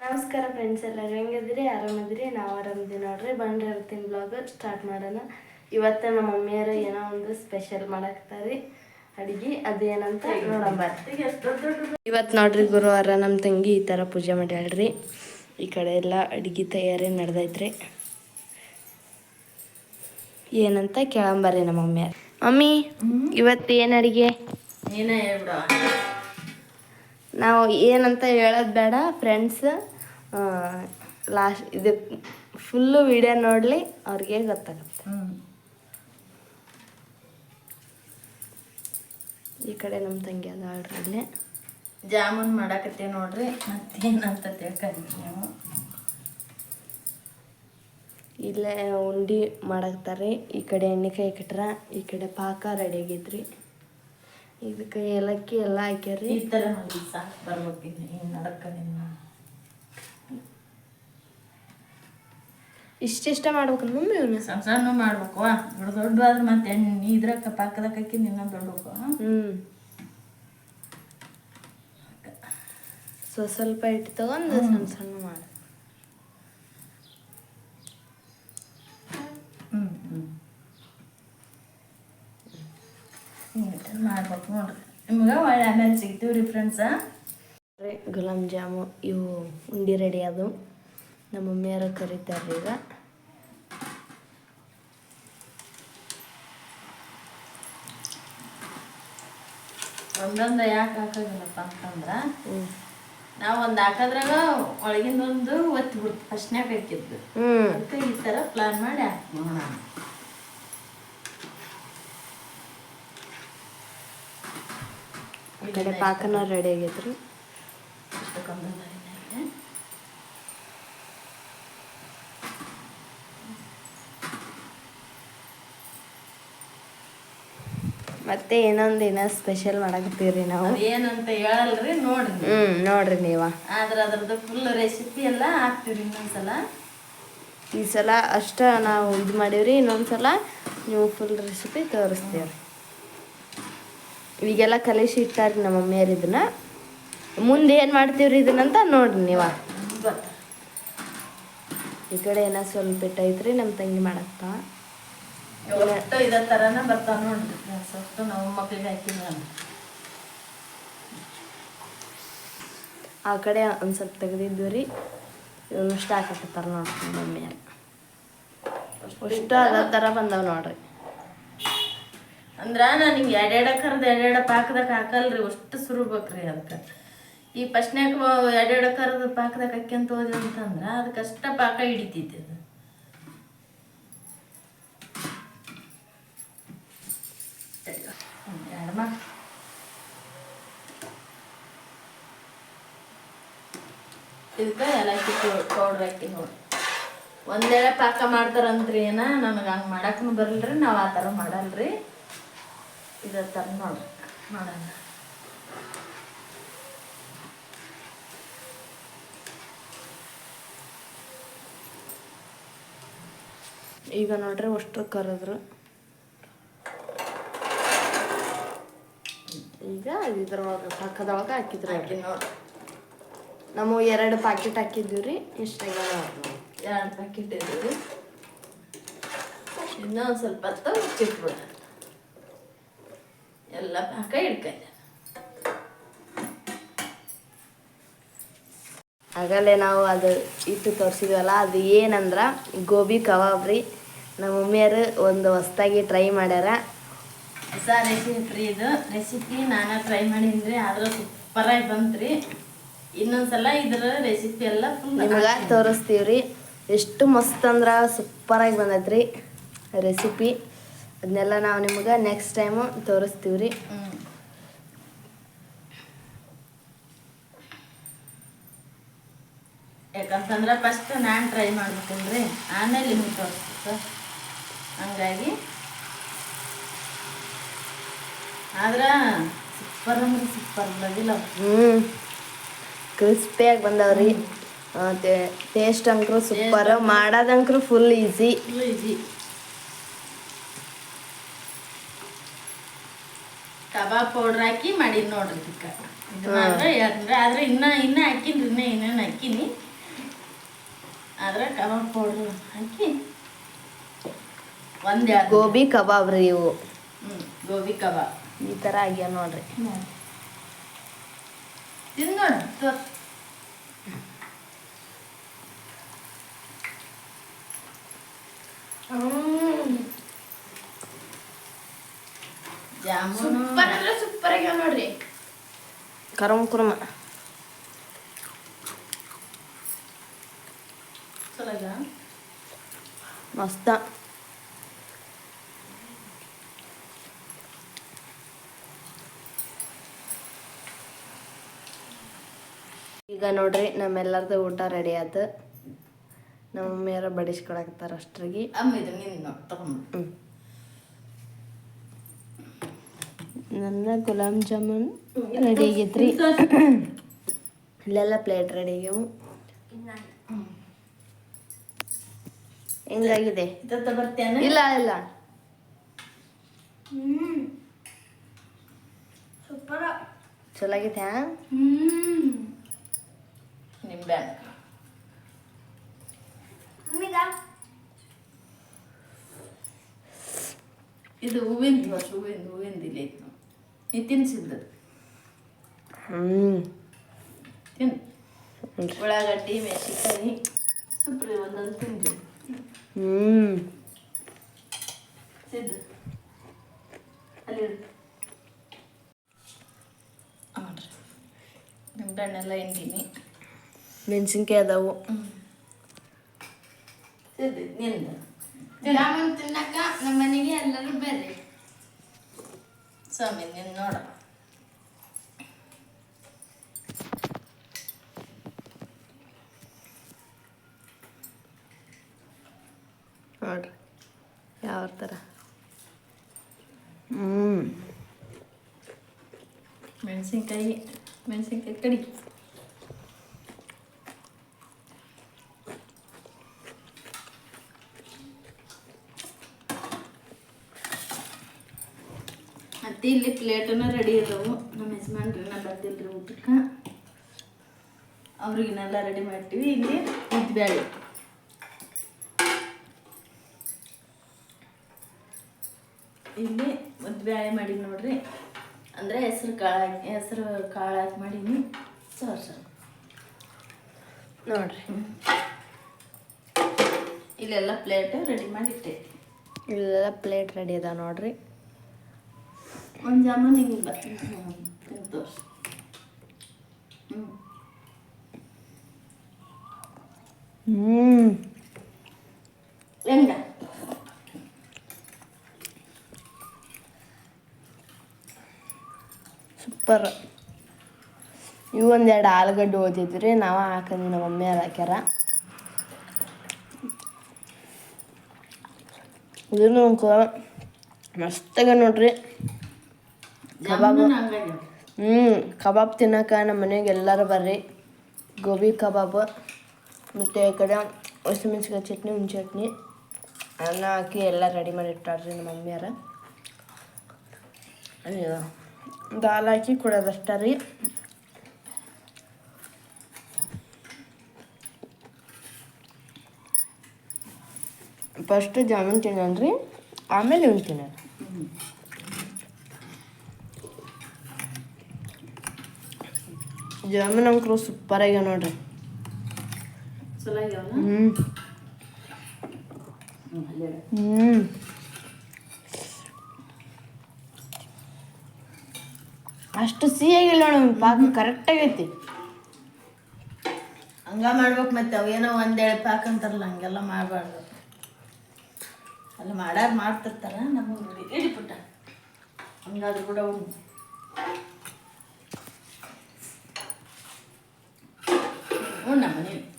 ನಮಸ್ಕಾರ ಫ್ರೆಂಡ್ಸ್ ಎಲ್ಲರೂ ಹೆಂಗಿದ್ರಿ ಆರಾಮದ್ರಿ ನಾವು ಆರಾಮದಿರಿ ನೋಡ್ರಿ. ಬಂದ್ರೆ ಇರ್ತೀನಿ ಬ್ಲಾಗ್ ಸ್ಟಾರ್ಟ್ ಮಾಡೋಣ. ಇವತ್ತು ನಮ್ಮ ಮಮ್ಮಿಯರು ಏನೋ ಒಂದು ಸ್ಪೆಷಲ್ ಮಾಡಾಕ್ತಾರಿ ಅಡಿಗೆ. ಅದೇನಂತ ನೋಡಂಬ ಇವತ್ತು ನೋಡ್ರಿ ಗುರುವಾರ ನಮ್ಮ ತಂಗಿ ಈ ಥರ ಪೂಜೆ ಮಾಡ್ಯಾಳ್ರಿ. ಈ ಕಡೆ ಎಲ್ಲ ಅಡಿಗೆ ತಯಾರಿ ನಡೆದೈತ್ರಿ. ಏನಂತ ಕೇಳಂಬರ್ರಿ ನಮ್ಮ ಮಮ್ಮಿಯರು ಮಮ್ಮಿ ಇವತ್ತು ಏನು ಅಡುಗೆ? ಏನ ಹೇಳ್ಬಿಡ. ನಾವು ಏನಂತ ಹೇಳೋದು ಬೇಡ ಫ್ರೆಂಡ್ಸ್ ಲಾಸ್ಟ್ ಇದು ಫುಲ್ಲು ವಿಡಿಯೋ ನೋಡಲಿ ಅವ್ರಿಗೆ ಗೊತ್ತಾಗುತ್ತೆ. ಈ ಕಡೆ ನಮ್ಮ ತಂಗಿ ಅದ ಆಡ್ರಲ್ಲಿ ಜಾಮೂನ್ ಮಾಡಾಕತ್ತೆ ನೋಡ್ರಿ ಮತ್ತೇನಂತ ತಿಳ್ಕೊಂಡ್ರಿ ನೀವು. ಇಲ್ಲೇ ಉಂಡಿ ಮಾಡಾಕ್ತಾರೆ ಈ ಕಡೆ ಎಣ್ಣೆಕಾಯಿ ಕಟ್ರ ಈ ಕಡೆ ಪಾಕ ರೆಡಿ ಆಗೈತ್ರಿ. ಇದಕ್ಕೆ ಏಲಕ್ಕಿ ಎಲ್ಲ ಹಾಕ್ಯಾರಿ ಈ ಥರ ಮಾಡಿ ಸಾಕು ಬರ್ಬೇಕಿನ್ನು ಹಿಂಗೆ ನಡ್ಕೊಂಡಿನ ಇಷ್ಟಿಷ್ಟ ಮಾಡ್ಬೇಕು ಮಮ್ಮಿ ಇವ್ರನ್ನ ಸಣ್ಣ ಸಣ್ಣ ಮಾಡ್ಬೇಕು ದೊಡ್ಡ ದೊಡ್ಡ ಆದ್ರೆ ಮತ್ತೆ ಎಣ್ಣೆ ಇದ್ರಾಗ ಪಾಕದಾಗ ಹಾಕಿ ನಿನ್ನ ದೊಡ್ಡಬೇಕು ಹ್ಞೂ ಸೊ ಸ್ವಲ್ಪ ಇಟ್ಟು ತಗೊಂಡು ಸಣ್ಣ ಸಣ್ಣ ಮಾಡಿ ಹ್ಞೂ ಹ್ಞೂ ಹಿಂಗೆ ಮಾಡ್ಬೇಕು. ನೋಡ್ರಿ ನಿಮ್ಗೆ ಒಳ್ಳೆ ಆಮೇಲೆ ಸಿಗ್ತೀವಿ ರೀ ಫ್ರೆಂಡ್ಸ ಗುಲಾಬ್ ಜಾಮು ಇವು ಉಂಡಿ ರೆಡಿ ಅದು. ನಮ್ಮ ಮಮ್ಮಿಯರು ಕರೀತಾರೆ ಈಗ. ಒಂದೊಂದು ಯಾಕೆ ಹಾಕೋದಿಲ್ಲಪ್ಪ ಅಂತಂದ್ರೆ ನಾವು ಒಂದು ಹಾಕೋದ್ರಾಗ ಒಳಗಿಂದ ಒಂದು ಒತ್ತಿ ಬಿಡ್ತು ಫಸ್ಟ್ನೇ ಬೇಕಿದ್ದು. ಅಂತ ಈ ಥರ ಪ್ಲಾನ್ ಮಾಡಿ ಹಾಕ್ಬೋದು ನಾನು ಈ ಕಡೆ ಪಾಕನ ರೆಡಿ ಆಗೈತ್ರಿ. ಮತ್ತೆ ಏನೊಂದ್ ಏನೋ ಸ್ಪೆಷಲ್ ಮಾಡಕತ್ತೀವ್ರಿ ನಾವು ಏನಂತ ಹೇಳಲ್ರಿ ನೋಡ್ರಿ ನೀವು. ಹ್ಞೂ ನೋಡ್ರಿ ನೀವ ಆದ್ರೆ ಅದ್ರದ್ದು ಫುಲ್ ರೆಸಿಪಿ ಎಲ್ಲ ಹಾಕ್ತಿವಿ ಇನ್ನೊಂದ್ಸಲ ಈ ಸಲ ಅಷ್ಟ ನಾವು ಇದು ಮಾಡೀವ್ರಿ ಇನ್ನೊಂದ್ಸಲ ನೀವು ಫುಲ್ ರೆಸಿಪಿ ತೋರಿಸ್ತೀವ್ರಿ ಈಗೆಲ್ಲ ಕಲಿಸಿ ಇಟ್ಟಾರ್ರಿ ನಮ್ಮ ಮಮ್ಮಿಯರು ಇದನ್ನ. ಮುಂದೆ ಏನು ಮಾಡ್ತೀವ್ರಿ ಇದನ್ನಂತ ನೋಡ್ರಿ ನೀವ. ಈ ಕಡೆ ಏನ ಸ್ವಲ್ಪ ಇಟ್ಟೈತ್ರಿ ನಮ್ಮ ತಂಗಿ ಮಾಡತ್ತ. ಇದೇ ಥರನೇ ಬರ್ತಾವೆ ನೋಡ್ರಿ ಸ್ವಲ್ಪ ನಾವು ಆ ಕಡೆ ಒಂದು ಸ್ವಲ್ಪ ತೆಗೆದಿದ್ದು ರೀ ಇಷ್ಟ ಹಾಕತ್ತಾರ ನೋಡ್ರಿ ಮಮ್ಮಿಯರು ಅಷ್ಟು ಅದ ಥರ ಬಂದವ ನೋಡ್ರಿ. ಅಂದ್ರ ನನಗೆ ಎರಡೆರಡ ಕರ್ದು ಎರಡೆರಡ ಪಾಕದಾಗ ಹಾಕಲ್ರಿ, ಅಷ್ಟು ಸುರುಬೇಕ್ರಿ ಅದಕ್ಕೆ ಈ ಫಸ್ಟ್ನ್ಯಾಗ ಎರಡೆರಡ ಕರ್ದು ಪಾಕದಾಗ ಹಾಕ್ಯಂತ ಹೋದ್ರಿ ಅಂತಂದ್ರೆ ಅದಕ್ಕೆ ಅಷ್ಟ ಪಾಕ ಹಿಡಿತೈತಿ ಅದು. ಇದಕ್ಕೆ ಏಲಕ್ಕಿ ಪೌಡ್ರ್ ಹಾಕಿ ನೋಡಿ. ಒಂದೇಳೆ ಪಾಕ ಮಾಡ್ತಾರಂತ್ರಿ ಏನ, ನನಗೆ ಹಂಗೆ ಮಾಡಕ್ಕೂ ಬರಲ್ರಿ, ನಾವು ಆ ಥರ ಮಾಡಲ್ರಿ. ಇದೇ ಥರ ಮಾಡೋಣ ಈಗ ನೋಡ್ರಿ ಅಷ್ಟು ಕರೆದ್ರು. ಈಗ ಇದ್ರೊಳಗೆ ಪಕ್ಕದೊಳಗೆ ಹಾಕಿದ್ರು ಹಾಕಿ ನೋಡಿ. ನಮ್ಮ ಎರಡು ಪ್ಯಾಕೆಟ್ ಹಾಕಿದ್ದೀವಿ ರೀ ಇಷ್ಟಾಗ ಎರಡು ಪ್ಯಾಕೆಟ್ ಇದ್ದೀವಿ ಇನ್ನೂ ಸ್ವಲ್ಪ ಹೊತ್ತು ಮುಚ್ಚಿಟ್ಬಿಡ ಪಾಕ ಹಿಡ್ಕೊಂಡೆ ಆಗಲೇ ನಾವು ಅದು ಇಟ್ಟು ತೋರಿಸಿದ್ವಲ್ಲ ಅದು ಏನಂದ್ರೆ ಗೋಬಿ ಕಬಾಬ್ ರೀ. ನಮ್ಮ ಮಮ್ಮಿಯರು ಒಂದು ಹೊಸ್ದಾಗಿ ಟ್ರೈ ಮಾಡ್ಯಾರ. ಹೊಸ ರೆಸಿಪಿ ಇದು. ರೆಸಿಪಿ ನಾನು ಟ್ರೈ ಮಾಡೀನಿ ಆದರೂ ಸೂಪರಾಗಿ ಬಂತ್ರಿ. ಇನ್ನೊಂದ್ಸಲ ಇದ್ರ ರೆಸಿಪಿ ಎಲ್ಲ ನಿಮ್ಗೆ ತೋರಿಸ್ತೀವಿ ರೀ ಎಷ್ಟು ಮಸ್ತ್ ಅಂದ್ರೆ ಸೂಪರಾಗಿ ಬಂದೈತ್ರಿ ರೆಸಿಪಿ ಅದನ್ನೆಲ್ಲ ನಾವು ನಿಮ್ಗೆ ನೆಕ್ಸ್ಟ್ ಟೈಮು ತೋರಿಸ್ತೀವಿ ರೀ. ಯಾಕಂತಂದ್ರೆ ಫಸ್ಟ್ ನಾನು ಟ್ರೈ ಮಾಡ್ಬೇಕಂದ್ರೆ ಆಮೇಲೆ ನಿಮ್ಗೆ ತೋರಿಸ್ಬೇಕು ಹಂಗಾಗಿ. ಆದ್ರೆ ಸೂಪರ್ ಅಂದ್ರೆ ಸೂಪರ್ ಬಂದಿಲ್ಲ ಹ್ಞೂ ಕ್ರಿಸ್ಪಿಯಾಗಿ ಬಂದವ್ರಿ. ಟೇಸ್ಟ್ ಅಂಕರು super ಮಾಡೋದಂಕರು full easy full easy kebab powder ಹಾಕಿ ಮಾಡೀನಿ ನೋಡ್ರಿ ಇದಕ್ಕೆ ಇದು ಆದ್ರೆ ಇನ್ನ ಇನ್ನ ಹಾಕಿನಿ ಇನ್ನ ಇನ್ನೇನು ಹಾಕಿನಿ. ಆದ್ರೆ ಕಬಾಬ್ ಪೌಡ್ರ್ ಹಾಕಿ ಒಂದು ಗೋಬಿ ಕಬಾಬ್ ರೀ ಇವು. ಹ್ಞೂ ಗೋಬಿ ಕಬಾಬ್. ಈ ತರ ಆಗ್ಯಾವ ನೋಡ್ರಿ. ತಿಂದು ನೋಡು ಜಾಮೂನು ಸೂಪರ್ ಅಂದ್ರೆ ಸೂಪರ್ ಆಗ್ಯಾವ ನೋಡ್ರಿ. ಕರಮ್. ಕುರ್ಮ? ಮಸ್ತ. ಈಗ ನೋಡ್ರಿ ನಮ್ಮೆಲ್ಲರದು ಊಟ ರೆಡಿ ಆಯ್ತು ನಮ್ಮ ಮಮ್ಮಿಯರ ಬಡಿಸ್ಕೊಳಕ್ತಾರ ಅಷ್ಟ್ರಿಗೆ. ಅಮ್ಮ ಇದು ನಿಂದು ನೋಡಿ ತಗೊಂಡು ಹ್ಮ್. ನನ್ನ ಗುಲಾಬ್ ಜಾಮೂನ್ ರೆಡಿ ಆಗೈತ್ರಿ. ಇಲ್ಲೆಲ್ಲ ಪ್ಲೇಟ್ ರೆಡಿ ಆಗ್ಯಾವು ಹೆಂಗಾಗಿದೆ? ಇಲ್ಲ ಇಲ್ಲ. ಚಲೋ ಆಗೈತೆ ನಿಂಬೆ ಇದು ಹೂವಿಂದು ಹೂವಿಂದು ಹೂವಿಂದು ಇಲ್ಲಿ ಐತೆ. ನೀ ತಿನ್ಸಿದ್ದು ಹ್ಮ್. ತಿನ್. ಉಳ್ಳಾಗಡ್ಡಿ ಮೆಣಸಿನ್ಕಾಯಿ ಸುಪ್ರಿ ಒಂದೊಂದು ತಿಂದು ಹ್ಮ್. ಸಿದ್ದು ಅಲ್ಲಿ ನಿಂಬೆಹಣ್ಣೆಲ್ಲ ಹಿಂಡಿನಿ ಮೆಣಸಿನ್ಕಾಯಿ ಅದಾವು ಸಿದ್ದು ನಿಂದು ಜಾಮೂನ್ ತಿನ್ನಕ ನಮ್ಮ ಮನೆಗೆ ಎಲ್ಲರೂ ಬರ್ರಿ ಸ್ವಾಮಿ ನಿನ್ ನೋಡ ನೋಡ್ರಿ ಯಾವ ಥರ ಹ್ಮ್ ಮೆಣಸಿನ್ಕಾಯಿ ಮೆಣಸಿನ್ಕಾಯಿ ಕಡಿ ಇಲ್ಲಿ ಪ್ಲೇಟನ್ನ ರೆಡಿ ಅದಾವು ನಮ್ಮ ಯಜಮಾನ್ರನ್ನ ಬಂದಿಲ್ರಿ ಊಟಕ್ಕೆ. ಅವ್ರಿಗಿನ್ನೆಲ್ಲ ರೆಡಿ ಮಾಡ್ತೀವಿ. ಇಲ್ಲಿ ಉದ್ಬೇಳೆ ಇಲ್ಲಿ ಉದ್ಬೇಳೆ ಮಾಡಿ ನೋಡ್ರಿ. ಅಂದರೆ ಹೆಸ್ರು ಕಾಳು ಹೆಸರು ಕಾಳು ಹಾಕಿ ಮಾಡೀನಿ. Sir sir. ನೋಡ್ರಿ. ಇಲ್ಲೆಲ್ಲ ಪ್ಲೇಟ್ ರೆಡಿ ಮಾಡಿಟ್ಟೆ ಇಲ್ಲೆಲ್ಲ ಪ್ಲೇಟ್ ರೆಡಿ ಅದ ನೋಡ್ರಿ. ಒಂದು ಜಾಮೂನ್ ಹಿಂಗೆ ಬರ್ತೀನಿ ತೋರಿಸಿ ಹ್ಞೂ ಹೆಂಗ ಸೂಪರ್ ಇವು ಒಂದೆರಡು ಆಲೂಗಡ್ಡೆ ಓದಿದ್ರಿ ನಾವು ಹಾಕಂದ್ವಿ ನಮ್ಮ ಮಮ್ಮಿ ಹಾಕ್ಯಾರ ಇದನ್ನು ಮಸ್ತಾಗ ನೋಡ್ರಿ ಹಂಗಾಗಿ ಹ್ಞೂ ಕಬಾಬ್ ತಿನ್ನಕ ನಮ್ಮ ಮನೆಗೆ ಎಲ್ಲರೂ ಬರ್ರಿ. ಗೋಬಿ ಕಬಾಬ್ ಮತ್ತು ಈ ಕಡೆ ಹಸಿಮೆಣ್ಸಿಕಾಯಿ ಚಟ್ನಿ ಹುಣ್ ಚಟ್ನಿ. ಅನ್ನ ಹಾಕಿ ಎಲ್ಲ ರೆಡಿ ಮಾಡಿ ಇಟ್ಟಾರ್ರಿ ನಮ್ಮ ಮಮ್ಮಿಯಾರ ದಾಲ್ ಹಾಕಿ ಕೊಡೋದಷ್ಟ ರೀ. ಫಸ್ಟ್ ಜಾಮೂನ್ ತಿನ್ನೋಣ್ರಿ ಆಮೇಲೆ ಇವ್ನು ತಿನ್ನೋಣ. ಜಾಮೂನ್ ಅಂಕರು ಸೂಪರ್ ಆಗ್ಯಾವ ನೋಡ್ರಿ. ಹ್ಞೂ ಹ್ಞೂ ಅಷ್ಟು ಸಿಹಿಯಾಗಿಲ್ಲ ನೋಡಿ ಪಾಕ ಕರೆಕ್ಟ್ ಆಗೈತಿ. ಹಂಗ ಮಾಡ್ಬೇಕು ಮತ್ತೆ ಅವೇನೋ ಒಂದೇಳೆ ಪಾಕ ಅಂತಾರಲ್ಲ ಹಂಗೆಲ್ಲ ಮಾಡಬಾರ್ದು. ಅಲ್ಲಿ ಮಾಡಾರ ಮಾಡ್ತಿರ್ತಾರ ನಮಗೆ ನೋಡಿ ಕೂಡ ಪುಟ್ಟ ಹಂಗಾದ್ರೂ ಕೂಡ ಉಣ್ಣು ಉಣ್ಣಮ್ಮ ನೀನು